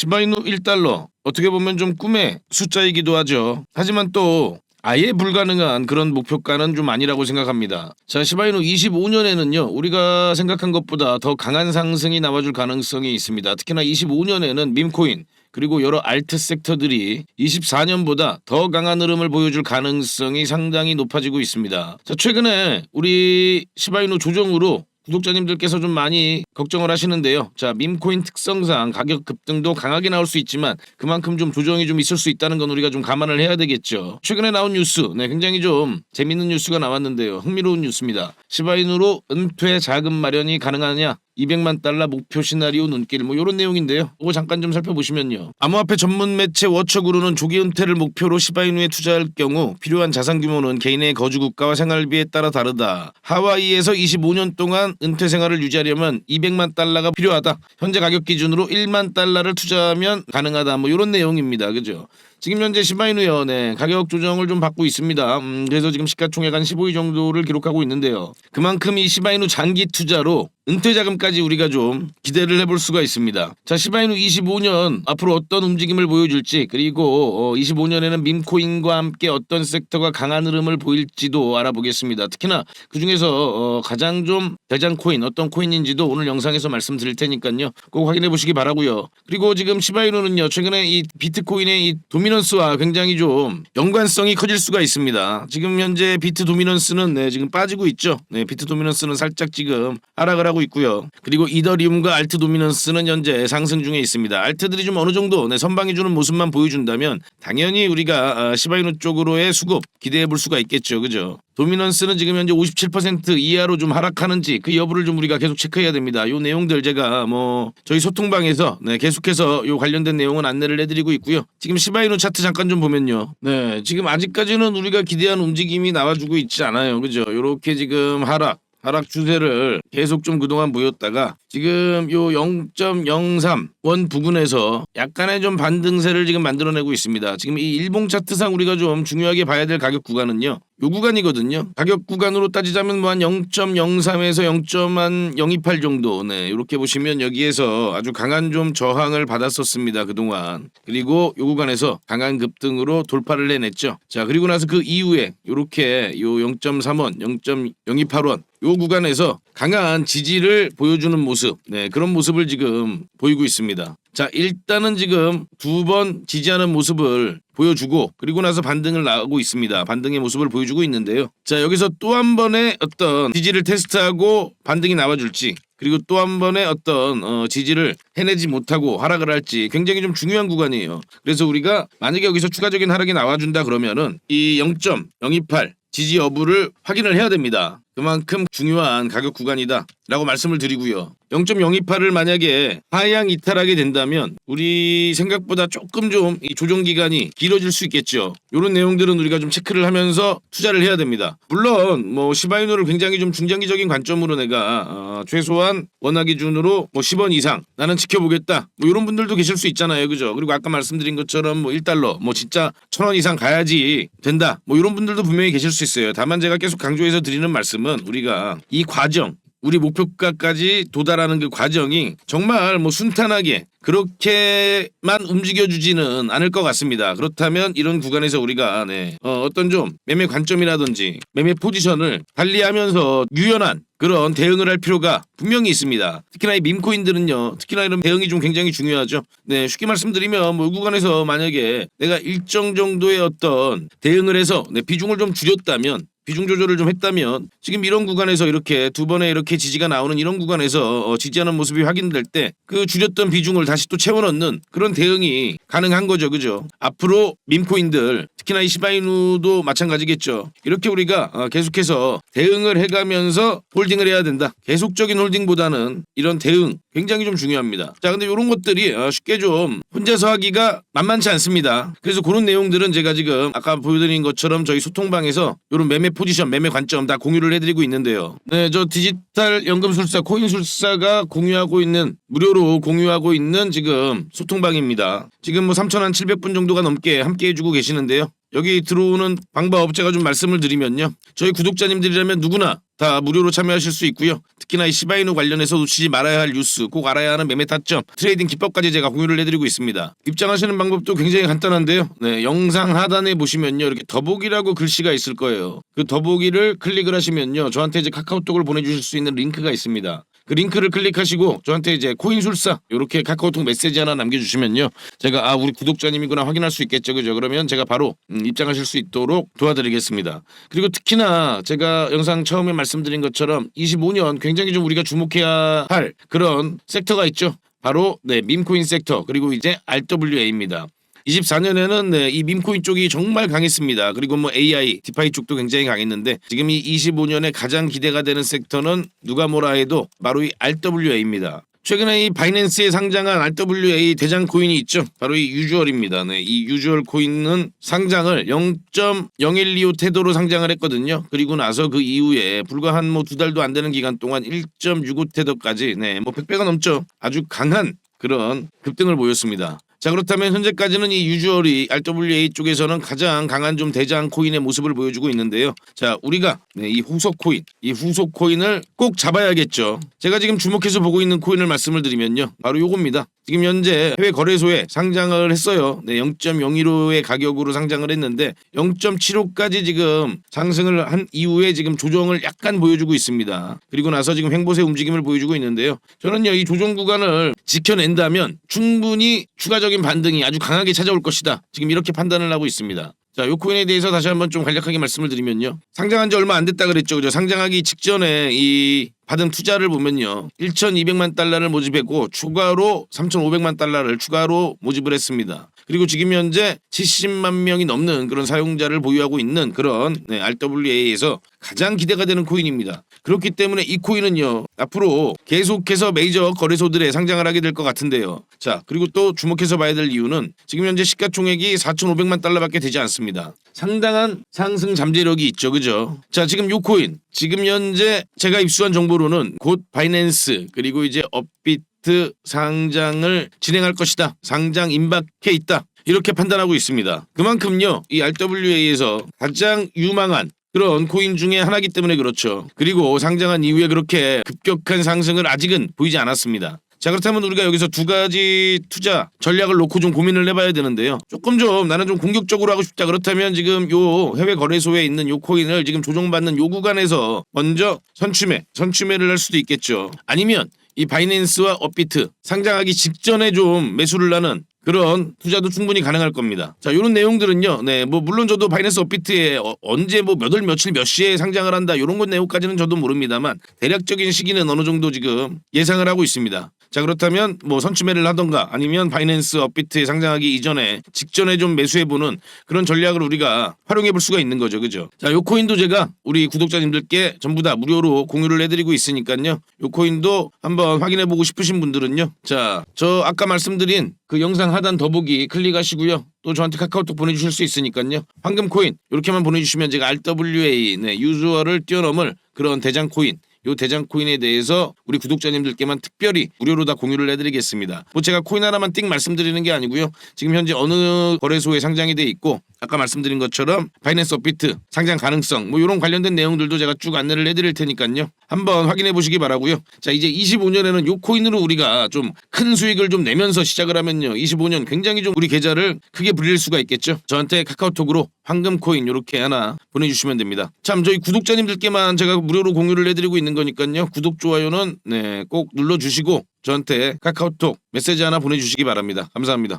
시바이누 1달러 어떻게 보면 좀 꿈의 숫자이기도 하죠. 하지만 또 아예 불가능한 그런 목표가는 좀 아니라고 생각합니다. 자, 시바이누 25년에는요, 우리가 생각한 것보다 더 강한 상승이 나와줄 가능성이 있습니다. 특히나 25년에는 밈코인, 그리고 여러 알트 섹터들이 24년보다 더 강한 흐름을 보여줄 가능성이 상당히 높아지고 있습니다. 자, 최근에 우리 시바이누 조정으로 구독자님들께서 좀 많이 걱정을 하시는데요. 자, 밈코인 특성상 가격 급등도 강하게 나올 수 있지만 그만큼 좀 조정이 좀 있을 수 있다는 건 우리가 좀 감안을 해야 되겠죠. 최근에 나온 뉴스, 네, 굉장히 좀 재밌는 뉴스가 나왔는데요. 흥미로운 뉴스입니다. 시바인으로 은퇴 자금 마련이 가능하냐? 200만 달러 목표 시나리오 눈길 뭐 이런 내용인데요. 이거 잠깐 좀 살펴보시면요. 암호화폐 전문 매체 워처그룹은 조기 은퇴를 목표로 시바이누에 투자할 경우 필요한 자산 규모는 개인의 거주 국가와 생활비에 따라 다르다. 하와이에서 25년 동안 은퇴 생활을 유지하려면 200만 달러가 필요하다. 현재 가격 기준으로 1만 달러를 투자하면 가능하다. 뭐 이런 내용입니다. 그죠? 지금 현재 시바이누요, 네, 가격 조정을 좀 받고 있습니다. 음, 그래서 지금 시가총액 한 15위 정도를 기록하고 있는데요. 그만큼 이 시바이누 장기 투자로 은퇴 자금까지 우리가 좀 기대를 해볼 수가 있습니다. 자, 시바이누 25년 앞으로 어떤 움직임을 보여줄지 그리고 어, 25년에는 밈코인과 함께 어떤 섹터가 강한 흐름을 보일지도 알아보겠습니다. 특히나 그 중에서 어, 가장 좀 대장 코인 어떤 코인인지도 오늘 영상에서 말씀드릴 테니까요. 꼭 확인해 보시기 바라고요. 그리고 지금 시바이누는요 최근에 이 비트코인의 이 도미넌스와 굉장히 좀 연관성이 커질 수가 있습니다. 지금 현재 비트 도미넌스는 네, 지금 빠지고 있죠. 네, 비트 도미넌스는 살짝 지금 하락을 하고 있고요. 그리고 이더리움과 알트 도미넌스는 현재 상승 중에 있습니다. 알트들이 좀 어느 정도 네, 선방해 주는 모습만 보여준다면 당연히 우리가 아, 시바이누 쪽으로의 수급 기대해 볼 수가 있겠죠. 그죠? 도미넌스는 지금 현재 57% 이하로 좀 하락하는지 그 여부를 좀 우리가 계속 체크해야 됩니다. 요 내용들 제가 뭐 저희 소통방에서 네, 계속해서 요 관련된 내용은 안내를 해드리고 있고요. 지금 시바이누 차트 잠깐 좀 보면요. 네, 지금 아직까지는 우리가 기대한 움직임이 나와주고 있지 않아요. 그죠? 요렇게 지금 하락. 하락 추세를 계속 좀 그동안 보였다가 지금 요 0.03원 부근에서 약간의 좀 반등세를 지금 만들어내고 있습니다. 지금 이 일봉 차트상 우리가 좀 중요하게 봐야 될 가격 구간은요. 요 구간이거든요. 가격 구간으로 따지자면 뭐 한 0.03에서 0.028 정도. 네, 이렇게 보시면 여기에서 아주 강한 좀 저항을 받았었습니다. 그동안. 그리고 요 구간에서 강한 급등으로 돌파를 해냈죠. 자, 그리고 나서 그 이후에 요렇게 요 0.3원, 0.028원 요 구간에서 강한 지지를 보여주는 모습, 네 그런 모습을 지금 보이고 있습니다. 자 일단은 지금 두 번 지지하는 모습을 보여주고 그리고 나서 반등을 나오고 있습니다. 반등의 모습을 보여주고 있는데요. 자 여기서 또 한 번의 어떤 지지를 테스트하고 반등이 나와줄지 그리고 또 한 번의 어떤 어, 지지를 해내지 못하고 하락을 할지 굉장히 좀 중요한 구간이에요. 그래서 우리가 만약에 여기서 추가적인 하락이 나와준다 그러면은 이 0.028 지지 여부를 확인을 해야 됩니다. 그만큼 중요한 가격 구간이다 라고 말씀을 드리고요. 0.028을 만약에 하향 이탈하게 된다면 우리 생각보다 조금 좀이 조정 기간이 길어질 수 있겠죠. 이런 내용들은 우리가 좀 체크를 하면서 투자를 해야 됩니다. 물론 뭐 시바이노를 굉장히 좀 중장기적인 관점으로 내가 어, 최소한 원화 기준으로 뭐 10원 이상 나는 지켜보겠다. 뭐 이런 분들도 계실 수 있잖아요. 그죠? 그리고 아까 말씀드린 것처럼 뭐 1달러 뭐 진짜 1000원 이상 가야지 된다. 뭐 이런 분들도 분명히 계실 수 있어요. 다만 제가 계속 강조해서 드리는 말씀은 우리가 이 과정 우리 목표가까지 도달하는 그 과정이 정말 뭐 순탄하게 그렇게만 움직여주지는 않을 것 같습니다. 그렇다면 이런 구간에서 우리가 네, 어, 어떤 좀 매매 관점이라든지 매매 포지션을 관리하면서 유연한 그런 대응을 할 필요가 분명히 있습니다. 특히나 이 밈코인들은요, 특히나 이런 대응이 좀 굉장히 중요하죠. 네, 쉽게 말씀드리면 뭐이 구간에서 만약에 내가 일정 정도의 어떤 대응을 해서 네, 비중을 좀 줄였다면 비중 조절을 좀 했다면 지금 이런 구간에서 이렇게 두 번에 이렇게 지지가 나오는 이런 구간에서 어, 지지하는 모습이 확인될 때 그 줄였던 비중을 다시 또 채워넣는 그런 대응이 가능한 거죠, 그죠? 앞으로 밈코인들 특히나 이 시바이누도 마찬가지겠죠. 이렇게 우리가 어, 계속해서 대응을 해가면서 홀딩을 해야 된다. 계속적인 홀딩보다는 이런 대응 굉장히 좀 중요합니다. 자, 근데 이런 것들이 어, 쉽게 좀 혼자서 하기가 만만치 않습니다. 그래서 그런 내용들은 제가 지금 아까 보여드린 것처럼 저희 소통방에서 이런 매매 포지션, 매매 관점 다 공유를 해드리고 있는데요. 네, 저 디지털 연금술사, 코인술사가 공유하고 있는 무료로 공유하고 있는 지금 소통방입니다. 지금 뭐 3,700분 정도가 넘게 함께 해주고 계시는데요. 여기 들어오는 방바업체가 좀 말씀을 드리면요. 저희 구독자님들이라면 누구나 다 무료로 참여하실 수 있고요. 특히나 이 시바이누 관련해서 놓치지 말아야 할 뉴스, 꼭 알아야 하는 매매 타점, 트레이딩 기법까지 제가 공유를 해드리고 있습니다. 입장하시는 방법도 굉장히 간단한데요. 네, 영상 하단에 보시면요. 이렇게 더보기라고 글씨가 있을 거예요. 그 더보기를 클릭을 하시면요. 저한테 이제 카카오톡을 보내주실 수 있는 링크가 있습니다. 그 링크를 클릭하시고 저한테 이제 코인술사 이렇게 카카오톡 메시지 하나 남겨주시면요. 제가 아 우리 구독자님이구나 확인할 수 있겠죠. 그죠? 그러면 제가 바로 음, 입장하실 수 있도록 도와드리겠습니다. 그리고 특히나 제가 영상 처음에 말씀드린 것처럼 25년 굉장히 좀 우리가 주목해야 할 그런 섹터가 있죠. 바로 네 밈코인 섹터 그리고 이제 RWA입니다 24년에는 네, 이 밈코인 쪽이 정말 강했습니다. 그리고 뭐 AI, 디파이 쪽도 굉장히 강했는데 지금 이 25년에 가장 기대가 되는 섹터는 누가 뭐라 해도 바로 이 RWA입니다. 최근에 이 바이낸스에 상장한 RWA 대장 코인이 있죠. 바로 이 유주얼입니다. 네, 이 유주얼 코인은 상장을 0.012호 태도로 상장을 했거든요. 그리고 나서 그 이후에 불과 한 뭐 두 달도 안 되는 기간 동안 1.65 태도까지 네, 뭐 100배가 넘죠. 아주 강한 그런 급등을 보였습니다. 자 그렇다면 현재까지는 이 유주얼이 RWA 쪽에서는 가장 강한 좀 대장 코인의 모습을 보여주고 있는데요. 자 우리가 네, 이 후속 코인, 이 후속 코인을 꼭 잡아야겠죠. 제가 지금 주목해서 보고 있는 코인을 말씀을 드리면요, 바로 요겁니다. 지금 현재 해외 거래소에 상장을 했어요. 네, 0.01호의 가격으로 상장을 했는데 0.75까지 지금 상승을 한 이후에 지금 조정을 약간 보여주고 있습니다. 그리고 나서 지금 횡보세 움직임을 보여주고 있는데요. 저는요 이 조정 구간을 지켜낸다면 충분히 추가적인 반등이 아주 강하게 찾아올 것이다. 지금 이렇게 판단을 하고 있습니다. 자, 요 코인에 대해서 다시 한번 좀 간략하게 말씀을 드리면요. 상장한 지 얼마 안 됐다 그랬죠. 그죠? 상장하기 직전에 이 받은 투자를 보면요. 1,200만 달러를 모집했고 추가로 3,500만 달러를 추가로 모집을 했습니다. 그리고 지금 현재 70만 명이 넘는 그런 사용자를 보유하고 있는 그런 네, RWA에서 가장 기대가 되는 코인입니다. 그렇기 때문에 이 코인은요 앞으로 계속해서 메이저 거래소들에 상장을 하게 될 것 같은데요. 자 그리고 또 주목해서 봐야 될 이유는 지금 현재 시가총액이 4,500만 달러밖에 되지 않습니다. 상당한 상승 잠재력이 있죠, 그죠? 자 지금 요 코인 지금 현재 제가 입수한 정보로는 곧 바이낸스 그리고 이제 업비트 상장을 진행할 것이다. 상장 임박해 있다. 이렇게 판단하고 있습니다. 그만큼요, 이 RWA에서 가장 유망한 그런 코인 중에 하나이기 때문에 그렇죠. 그리고 상장한 이후에 그렇게 급격한 상승을 아직은 보이지 않았습니다. 자 그렇다면 우리가 여기서 두 가지 투자 전략을 놓고 좀 고민을 해봐야 되는데요. 조금 좀 나는 좀 공격적으로 하고 싶다. 그렇다면 지금 요 해외 거래소에 있는 요 코인을 지금 조정받는 요 구간에서 먼저 선취매, 선취매를 할 수도 있겠죠. 아니면 이 바이낸스와 업비트 상장하기 직전에 좀 매수를 하는 그런 투자도 충분히 가능할 겁니다. 자, 이런 내용들은요. 네, 뭐 물론 저도 바이낸스 업비트에 어- 언제 뭐 몇월 며칠 몇 시에 상장을 한다 이런 것 내용까지는 저도 모릅니다만 대략적인 시기는 어느 정도 지금 예상을 하고 있습니다. 자 그렇다면 뭐 선취매를 하던가 아니면 바이낸스 업비트에 상장하기 이전에 직전에 좀 매수해보는 그런 전략을 우리가 활용해 볼 수가 있는 거죠. 그죠? 자 요 코인도 제가 우리 구독자님들께 전부 다 무료로 공유를 해드리고 있으니까요. 요 코인도 한번 확인해 보고 싶으신 분들은요. 자 저 아까 말씀드린 그 영상 하단 더보기 클릭하시고요. 또 저한테 카카오톡 보내주실 수 있으니까요. 황금 코인 이렇게만 보내주시면 제가 RWA 네, 유저를 뛰어넘을 그런 대장 코인 요 대장 코인에 대해서 우리 구독자님들께만 특별히 무료로 다 공유를 해드리겠습니다. 뭐 제가 코인 하나만 띵 말씀드리는 게 아니고요. 지금 현재 어느 거래소에 상장이 돼 있고 아까 말씀드린 것처럼 바이낸스 업비트 상장 가능성 뭐 이런 관련된 내용들도 제가 쭉 안내를 해드릴 테니까요. 한번 확인해 보시기 바라고요. 자 이제 25년에는 요 코인으로 우리가 좀 큰 수익을 좀 내면서 시작을 하면요. 25년 굉장히 좀 우리 계좌를 크게 불릴 수가 있겠죠. 저한테 카카오톡으로 황금 코인 이렇게 하나 보내주시면 됩니다. 참 저희 구독자님들께만 제가 무료로 공유를 해드리고 있는 거니까요. 구독 좋아요는 네, 꼭 눌러주시고 저한테 카카오톡 메시지 하나 보내주시기 바랍니다. 감사합니다.